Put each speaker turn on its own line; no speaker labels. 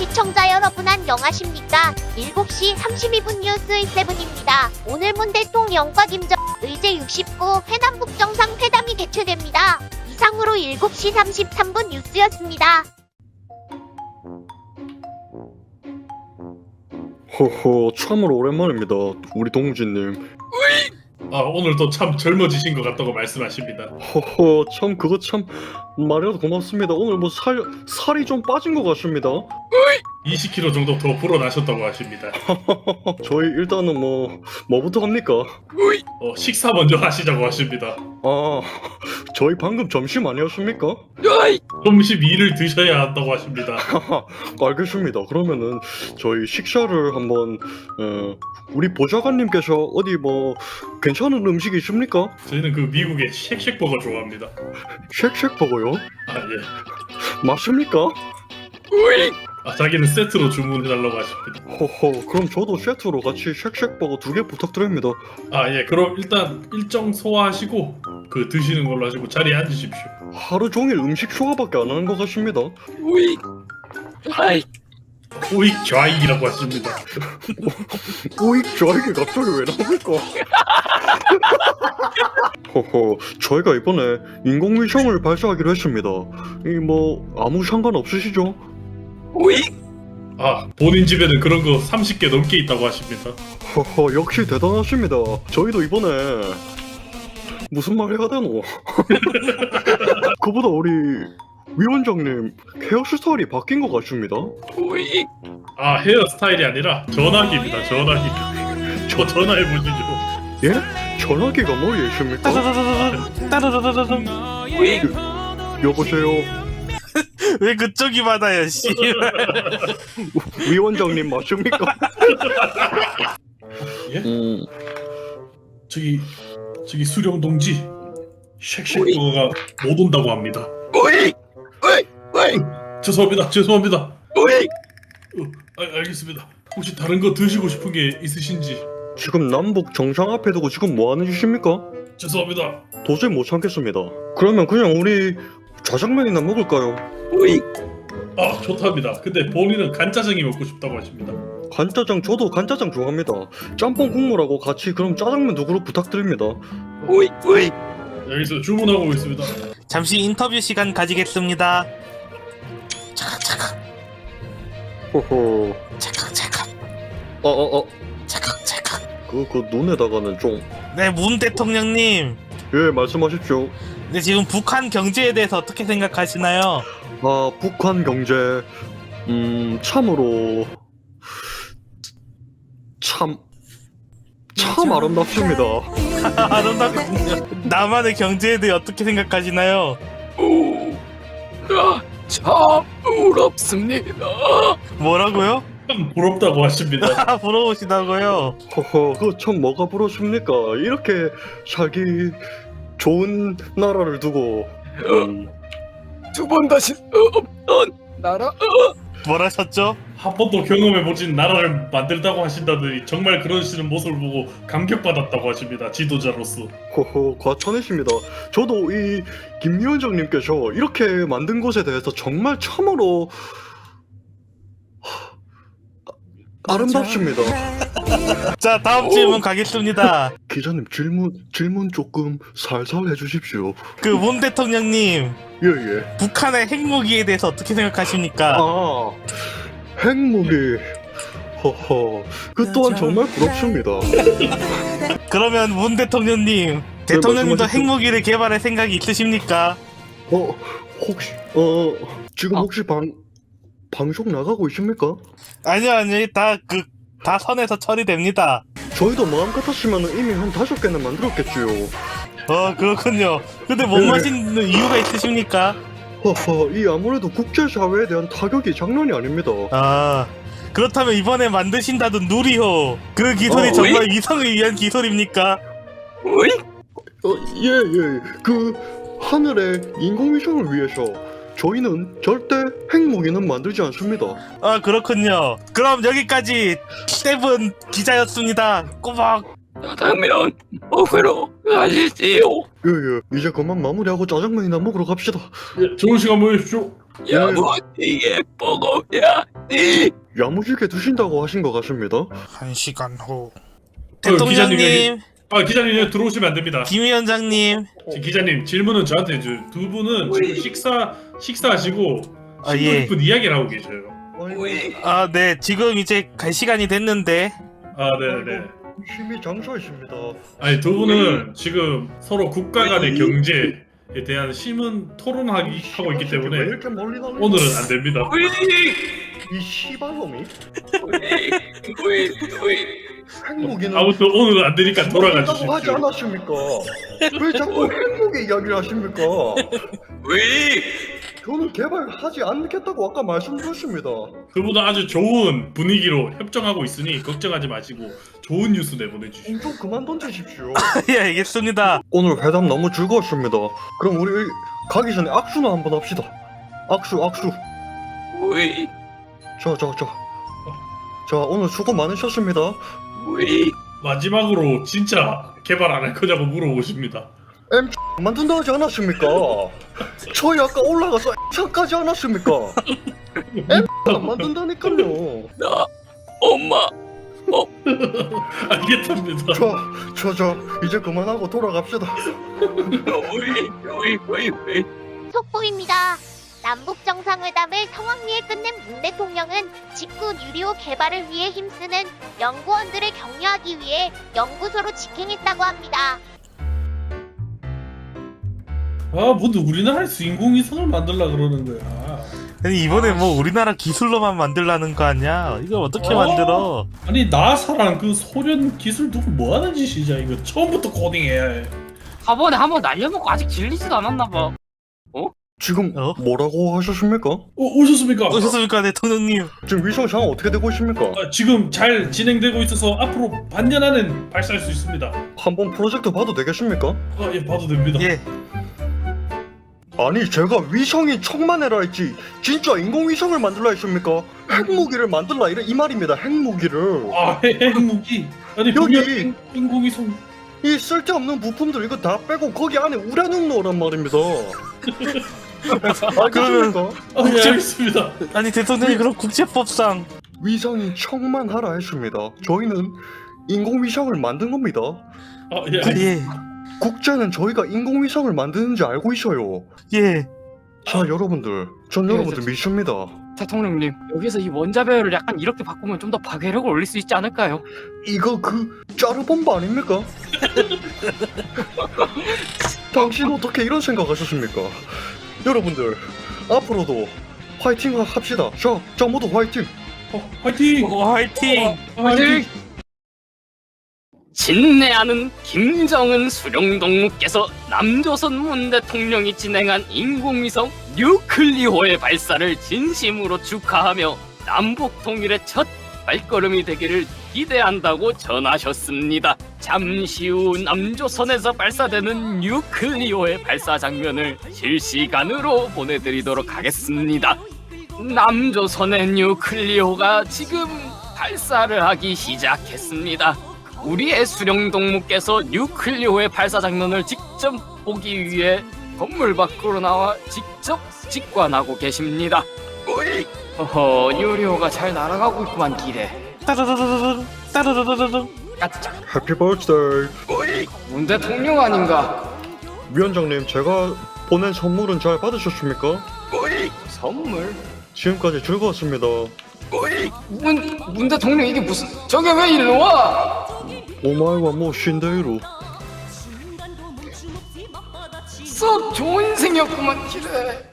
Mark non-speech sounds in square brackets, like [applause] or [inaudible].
시청자 여러분 안녕하십니까? 7시 32분 뉴스의 세븐입니다. 오늘 문 대통령과 김정 의제 69 회남 북 정상 회담이 개최됩니다. 이상으로 7시 33분 뉴스였습니다.
허허 참으로 오랜만입니다 우리 동무진님
아 오늘도 참 젊어지신 것 같다고 말씀하십니다.
허허 참 그거 참 말이라도 고맙습니다. 오늘 뭐 살 살이 좀 빠진 것 같습니다
20kg 정도 더 불어나셨다고 하십니다. [laughs]
저희 일단은 뭐 뭐부터 합니까
어, 식사 먼저 하시자고 하십니다.
아 저희 방금 점심 아니었습니까
점심 이를 드셔야 한다고 하십니다. [laughs]
알겠습니다 그러면은 저희 식사를 한번 어, 우리 보좌관님께서 어디 뭐 괜찮은 음식이 있습니까
저희는 그 미국의 쉑쉑버거 좋아합니다.
쉑쉑버거요
아 예.
맞습니까
아 자기는 세트로 주문해달라고 하십니다.
허허 그럼 저도 세트로 같이 쉑쉑버거 두 개 부탁드립니다
아 예. 그럼 일단 일정 소화하시고 그 드시는 걸로 하시고 자리에 앉으십시오.
하루 종일 음식 소화밖에 안 하는 것 같습니다.
우이 아이
오익 좌익이라고 하십니다. [laughs]
오익 저에게 갑자기 왜 나옵니까? [laughs] 허허, 저희가 이번에 인공위성을 발사하기로 했습니다. 이 뭐 아무 상관 없으시죠?
우이
아 본인 집에는 그런 거 30개 넘게 있다고 하십니다.
허허, 역시 대단하십니다. 저희도 이번에 무슨 말 해야 되노? 그보다 우리 위원장님 헤어스타일이 바뀐 것 같습니다.
우이
아 헤어스타일이 아니라 전화기입니다. 전화기. 저 전화해 보시죠.
예? 전화기가 머리에 있습니까?
우이
여보세요, [laughs]
왜 그쪽이 받아요, 씨. [laughs]
위원장님 맞습니까?
예?
음.
저기 저기 수령 동지 쉑쉑버거가 못 온다고 합니다.
우이 우이 우이
죄송합니다. 죄송합니다.
우이
어, 아, 알겠습니다. 혹시 다른 거 드시고 싶은 게 있으신지
지금 남북 정상 앞에 두고 지금 뭐 하는 짓입니까?
죄송합니다.
도저히 못 참겠습니다. 그러면 그냥 우리 짜장면이나 먹을까요?
우이
아 좋답니다. 근데 본인은 간짜장이 먹고 싶다고 하십니다.
간짜장 저도 간짜장 좋아합니다. 짬뽕 국물하고 같이 그럼 짜장면 두 그릇 부탁드립니다.
우이 우이
여기서 주문하고 있습니다.
잠시 인터뷰 시간 가지겠습니다. 잠깐, 잠깐,
호호.
잠깐, 잠깐,
어어 어.
잠깐, 잠깐.
그, 그 눈에다가는 좀.
네, 문 대통령님.
예, 말씀하십시오.
네, 지금 북한 경제에 대해서 어떻게 생각하시나요?
아, 북한 경제, 음, 참으로, 참, 참 아름답습니다. [laughs]
아름답군요. 남한의 경제에 대해 어떻게 생각하시나요?
우아참 부럽습니다
뭐라고요?
참 부럽다고 하십니다. [laughs]
아, 부러우시다고요?
허허, 그참 뭐가 부럽습니까? 이렇게 살기 좋은 나라를 두고, 음,
두 번 다시 없던 나라
뭐라셨죠?
한 번도 경험해 보진 나라를 만들다고 하신다더니 정말 그러시는 모습을 보고 감격받았다고 하십니다. 지도자로서.
허허, 과찬이십니다. 저도 이 김 위원장님께서 이렇게 만든 것에 대해서 정말 참으로 하, 아름답습니다. [laughs]
자, 다음 질문 가겠습니다.
기자님 질문 질문 조금 살살 해주십시오.
그 문 대통령님,
예예.
북한의 핵무기에 대해서 어떻게 생각하십니까?
아 핵무기. 허허. 그 또한 정말 부럽습니다. [laughs]
그러면 문 대통령님, 대통령님도
말씀하십시오.
핵무기를 개발할 생각이 있으십니까?
어 혹시 어 지금 혹시 방 방송 나가고 있습니까?
아니요, 아니요, 다 그, 다 선에서 처리됩니다.
저희도 마음 같았으면 이미 한 다섯 개는 만들었겠지요.
어, 그렇군요. 근데 못
네.
마시는 이유가 있으십니까?
허허, 이 아무래도 국제사회에 대한 타격이 장난이 아닙니다.
아, 그렇다면 이번에 만드신다던 누리호, 그 기술이
어,
정말 위성을 위한 기술입니까?
우이
어, 예, 예. 그, 하늘의 인공위성을 위해서 저희는 절대 핵무기는 만들지 않습니다.
아, 그렇군요. 그럼 여기까지 세븐 기자였습니다. 꼬박.
짜장면 먹으러 가시지요
예, 예. 이제 그만 마무리하고 짜장면이나 먹으러 갑시다.
예, 좋은 시간 보내십시오.
야무지게 먹어야지.
야무지게 드신다고 하신 것 같습니다.
한 시간 후.
기자님
대통령님,
아 기자님 여기 들어오시면 안 됩니다.
김 위원장님.
지- 기자님 질문은 저한테 해줘요. 두 분은 지금 식사 식사하시고
아,
심도
예.
깊은 이야기를 하고 계셔요.
아,
네. 지금 이제 갈 시간이 됐는데.
아 네네.
힘이 장사이십니다.
아니 두 분은 지금 서로 국가 간의 경제에 대한 심은 토론하기 하고 있기
왜
때문에
이렇게 멀리?
오늘은 안 됩니다.
이 씨발놈이 핵무기는
아무튼 오늘은 안 되니까 돌아가
죽는다고 하지
주십시오.
않았습니까? 왜 자꾸 핵무기 이야기를 하십니까? 저는 개발하지 않겠다고 아까 말씀드렸습니다.
두 분은 아주 좋은 분위기로 협정하고 있으니 걱정하지 마시고 좋은 뉴스 내보내주십시오.
좀 그만 던지십시오. [laughs]
예, 알겠습니다.
오늘 회담 너무 즐거웠습니다. 그럼 우리 가기 전에 악수나 한번 합시다. 악수, 악수.
우이
자, 자, 자. 자, 오늘 수고 많으셨습니다.
우이
마지막으로 진짜 개발 안 할 거냐고 물어보십니다.
만든다 하지 않았습니까? 저희 아까 올라가서 차까지 않았습니까? [laughs] 안 만든다니까요.
나 엄마 [laughs]
알겠답니다.
자, 자, 자, 이제 그만하고 돌아갑시다.
우이 우이 우이 우이
속보입니다. 남북 정상회담을 성황리에 끝낸 문 대통령은 직구 유리호 개발을 위해 힘쓰는 연구원들을 격려하기 위해 연구소로 직행했다고 합니다.
아, 뭔데 우리나라에서 인공위성을 만들라 그러는 거야.
아니, 이번에 뭐 우리나라 기술로만 만들라는 거 아니야? 이걸 어떻게
어?
만들어?
아니 나사랑 그 소련 기술 두고 뭐 하는 짓이냐 이거 처음부터 코딩해야 해.
저번에 한 번 날려먹고 아직 질리지도 않았나 봐.
지금
어?
뭐라고 하셨습니까?
어, 오셨습니까?
오셨습니까, 대통령님?
지금 위성 상황 어떻게 되고 있습니까?
아, 지금 잘 진행되고 있어서 앞으로 반년 안엔 발사할 수 있습니다.
한번 프로젝트 봐도 되겠습니까?
아, 예, 봐도 됩니다.
예.
아니 제가 위성이 척만 해라 했지 진짜 인공위성을 만들라 했습니까? 핵무기를 만들라 이래 이 말입니다 핵무기를
아, 핵, 핵무기. 아니,
여기.
인공위성.
이 쓸데없는 부품들 이거 다 빼고 거기 안에 우라늄 넣으란 말입니다 알겠습니까?
아, 예, 알겠습니다.
아니, 대통령님, 그럼 국제법상.
위성이 척만 하라 했습니다 저희는 인공위성을 만든 겁니다
아, 예,
아,
알겠습니다.
예.
국제는 저희가 인공위성을 만드는지 알고 있어요
예.
자 여러분들 전
예,
여러분들
저-
믿습니다
대통령님 여기서 이 원자 배열을 약간 이렇게 바꾸면 좀 더 파괴력을 올릴 수 있지 않을까요?
이거 그 짜르본바 아닙니까? [laughs] 당신 어떻게 이런 생각하셨습니까? 여러분들 앞으로도 화이팅 합시다. 자, 자 모두 화이팅.
어, 화이팅!
오, 화이팅!
어, 화이팅!
진내하는 김정은 수령동무께서 남조선 문 대통령이 진행한 인공위성 뉴클리호의 발사를 진심으로 축하하며 남북 통일의 첫 발걸음이 되기를 기대한다고 전하셨습니다. 잠시 후 남조선에서 발사되는 뉴클리호의 발사 장면을 실시간으로 보내드리도록 하겠습니다. 남조선의 뉴클리호가 지금 발사를 하기 시작했습니다. 우리의 수령 동무께서 뉴클리오의 발사 장면을 직접 보기 위해 건물 밖으로 나와 직접 직관하고 계십니다.
우이
어허, 뉴리오가 잘 날아가고 있구만 길에.
따르르르르, 따르르르르.
까짝.
해피 버스데이.
우이
문 대통령 아닌가?
위원장님, 제가 보낸 선물은 잘 받으셨습니까?
우이
선물?
지금까지 즐거웠습니다.
우이
문, 문 대통령 이게 무슨? 저게 왜 일로 와?
오마이와 뭐 신데이루.
썩 좋은 생이었구만 길에.